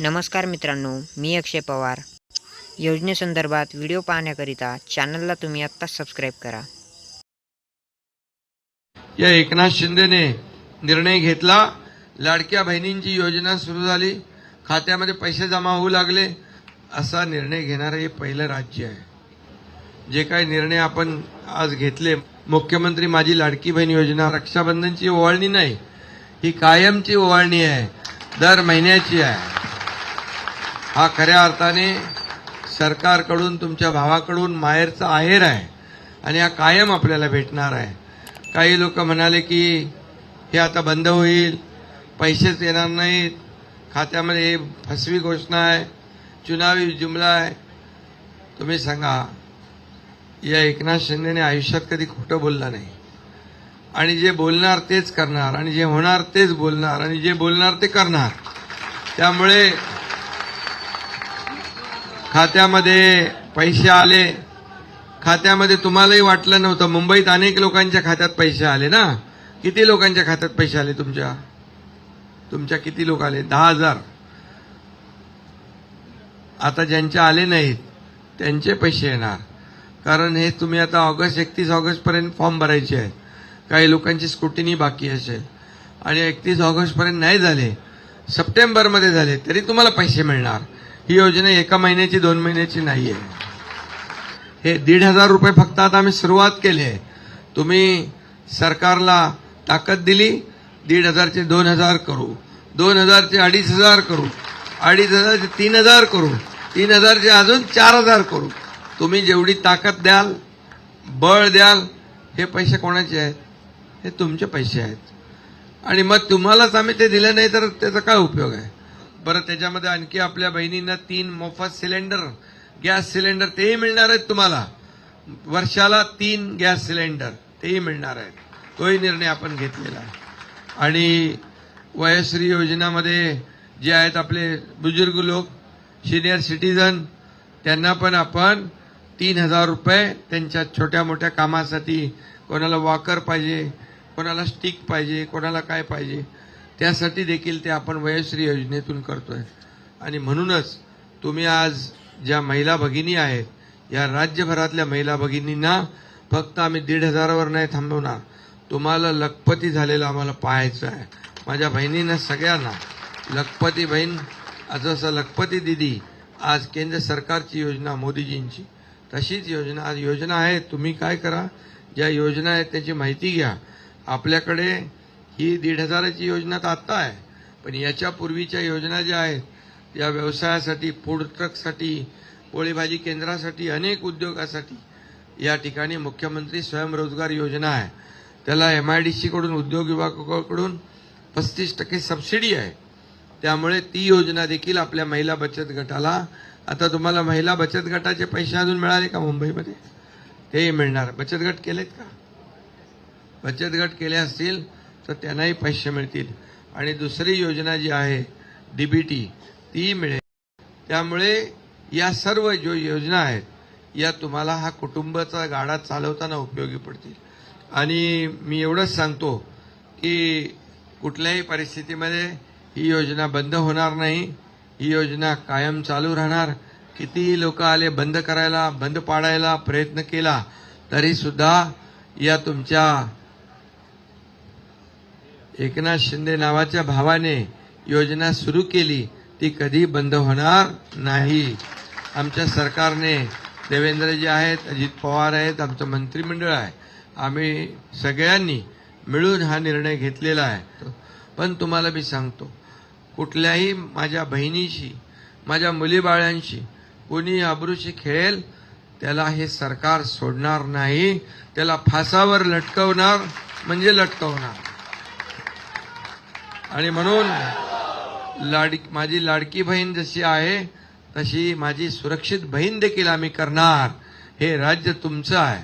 नमस्कार मित्रांनो मी अक्षय पवार. योजनेसंदर्भात व्हिडिओ पाहण्याकरिता चॅनलला तुम्ही आत्ताच सबस्क्राईब करा. या एकनाथ शिंदेने निर्णय घेतला. लाडक्या बहिणींची योजना सुरू झाली. खात्यामध्ये पैसे जमा होऊ लागले. असा निर्णय घेणारं हे पहिलं राज्य आहे. जे काही निर्णय आपण आज घेतले मुख्यमंत्री माझी लाडकी बहीण योजना रक्षाबंधनची ओवाळणी नाही ही कायमची ओवाळणी आहे. दर महिन्याची आहे. हा खऱ्या अर्थाने सरकारकडून तुमच्या भावाकडून माहेरचा आहेर आहे आणि हा कायम आपल्याला भेटणार आहे. काही लोक म्हणाले की हे आता बंद होईल पैसेच येणार नाहीत खात्यामध्ये हे फसवी घोषणा आहे चुनावी जुमला आहे. तुम्ही सांगा या एकनाथ शिंदेने आयुष्यात कधी खोटं बोललं नाही. आणि जे बोलणार तेच करणार आणि जे होणार तेच बोलणार आणि जे बोलणार ते करणार. त्यामुळे खात्यामध्ये पैसे आले. खात्यामध्ये तुम्हालाही वाटलं नव्हतं. मुंबईत अनेक लोकांच्या खात्यात पैसे आले ना? किती लोकांच्या खात्यात पैसे आले तुमच्या? तुमच्या किती लोक आले? दहा हजार. आता ज्यांचे आले नाहीत त्यांचे पैसे येणार. कारण हे तुम्ही आता ऑगस्ट एकतीस ऑगस्टपर्यंत फॉर्म भरायचे आहेत. काही लोकांची स्क्रुटिनी बाकी असेल. आणि एकतीस ऑगस्टपर्यंत नाही झाले सप्टेंबरमध्ये झाले तरी तुम्हाला पैसे मिळणार. ही योजना एका महिन्याची दोन महिन्याची नाही आहे हे दीड हजार रुपये फक्त आता आम्ही सुरुवात केली आहे. तुम्ही सरकारला ताकद दिली दीड हजारचे दोन हजार करू. दोन हजारचे अडीच हजार करू. अडीच हजारचे तीन हजार करू. तीन हजारचे अजून चार हजार करू. तुम्ही जेवढी ताकद द्याल बळ द्याल हे पैसे कोणाचे आहेत? हे तुमचे पैसे आहेत. आणि मग तुम्हालाच आम्ही ते दिलं नाही तर त्याचा काय उपयोग आहे? बरं त्याच्यामध्ये आणखी आपल्या बहिणींना तीन मोफत सिलेंडर गॅस सिलेंडर तेही मिळणार आहेत तुम्हाला. वर्षाला तीन गॅस सिलेंडर तेही मिळणार आहेत. तोही निर्णय आपण घेतलेला आहे. आणि वयश्री योजनामध्ये जे आहेत आपले बुजुर्ग लोक सिनियर सिटीजन त्यांना पण आपण तीन हजार रुपये त्यांच्या छोट्या मोठ्या कामासाठी कोणाला वॉकर पाहिजे कोणाला स्टिक पाहिजे कोणाला काय पाहिजे त्यासाठी देखील ते आपण वयश्री योजनेतून करतोय. आणि म्हणूनच तुम्ही आज ज्या महिला भगिनी आहेत या राज्यभरातल्या महिला भगिनींना फक्त आम्ही दीड हजारावर नाही थांबवणार तुम्हाला लखपती झालेलं आम्हाला पाहायचं आहे. माझ्या बहिणींना सगळ्यांना लखपती बहीण जसं लखपती दिदी आज केंद्र सरकारची योजना मोदीजींची तशीच योजना आज योजना आहे तुम्ही काय करा ज्या योजना आहेत त्याची माहिती घ्या. आपल्याकडे ही दीड हजाराची योजना तर आत्ता आहे पण याच्या पूर्वीच्या योजना ज्या आहेत या व्यवसायासाठी फूड ट्रकसाठी पोळीभाजी केंद्रासाठी अनेक उद्योगासाठी या ठिकाणी मुख्यमंत्री स्वयंरोजगार योजना आहे. त्याला एम आय डी सीकडून उद्योग विभागाकडून पस्तीस टक्के सबसिडी आहे. त्यामुळे ती योजना देखील आपल्या महिला बचत गटाला आता तुम्हाला महिला बचत गटाचे पैसे अजून मिळाले का मुंबईमध्ये? तेही मिळणार. बचत गट केलेत का? बचत गट केले असतील तर त्यांनाही पैसे मिळतील. आणि दुसरी योजना जी आहे डीबीटी ती मिळेल. त्यामुळे या सर्व जो योजना आहेत या तुम्हाला हा कुटुंबाचा गाडा चालवताना उपयोगी पडतील. आणि मी एवढंच सांगतो की कुठल्याही परिस्थितीमध्ये ही योजना बंद होणार नाही. ही योजना कायम चालू राहणार. कितीही लोक आले बंद करायला बंद पाडायला प्रयत्न केला तरी सुद्धा या तुमच्या एकनाथ शिंदे नावाच्या भावाने योजना सुरू केली ती कधी बंद होणार नाही. आमच्या सरकारने देवेंद्रजी आहेत अजित पवार आहेत आमचं मंत्रिमंडळ आहे. आम्ही सगळ्यांनी मिळून हा निर्णय घेतलेला आहे. पण तुम्हाला मी सांगतो कुठल्याही माझ्या बहिणीशी माझ्या मुलीबाळ्यांशी कोणी अब्रूशी खेळेल त्याला हे सरकार सोडणार नाही. त्याला फासावर लटकवणार म्हणजे लटकवणार. आणि म्हणून लाड माझी लाडकी बहीण जशी आहे तशी माझी सुरक्षित बहीण देखील आम्ही करणार. हे राज्य तुमचं आहे.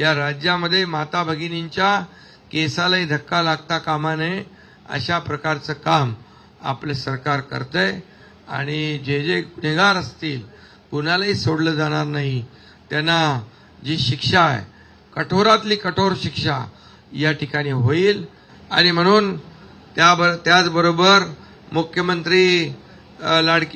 या राज्यामध्ये माता भगिनींच्या केसालाही धक्का लागता कामा नये अशा प्रकारचं काम आपलं सरकार करतंय. आणि जे जे गुन्हेगार असतील कुणालाही सोडलं जाणार नाही. त्यांना जी शिक्षा आहे कठोरातली कठोर शिक्षा या ठिकाणी होईल. आणि म्हणून त्या त्याचबरोबर मुख्यमंत्री लाडकी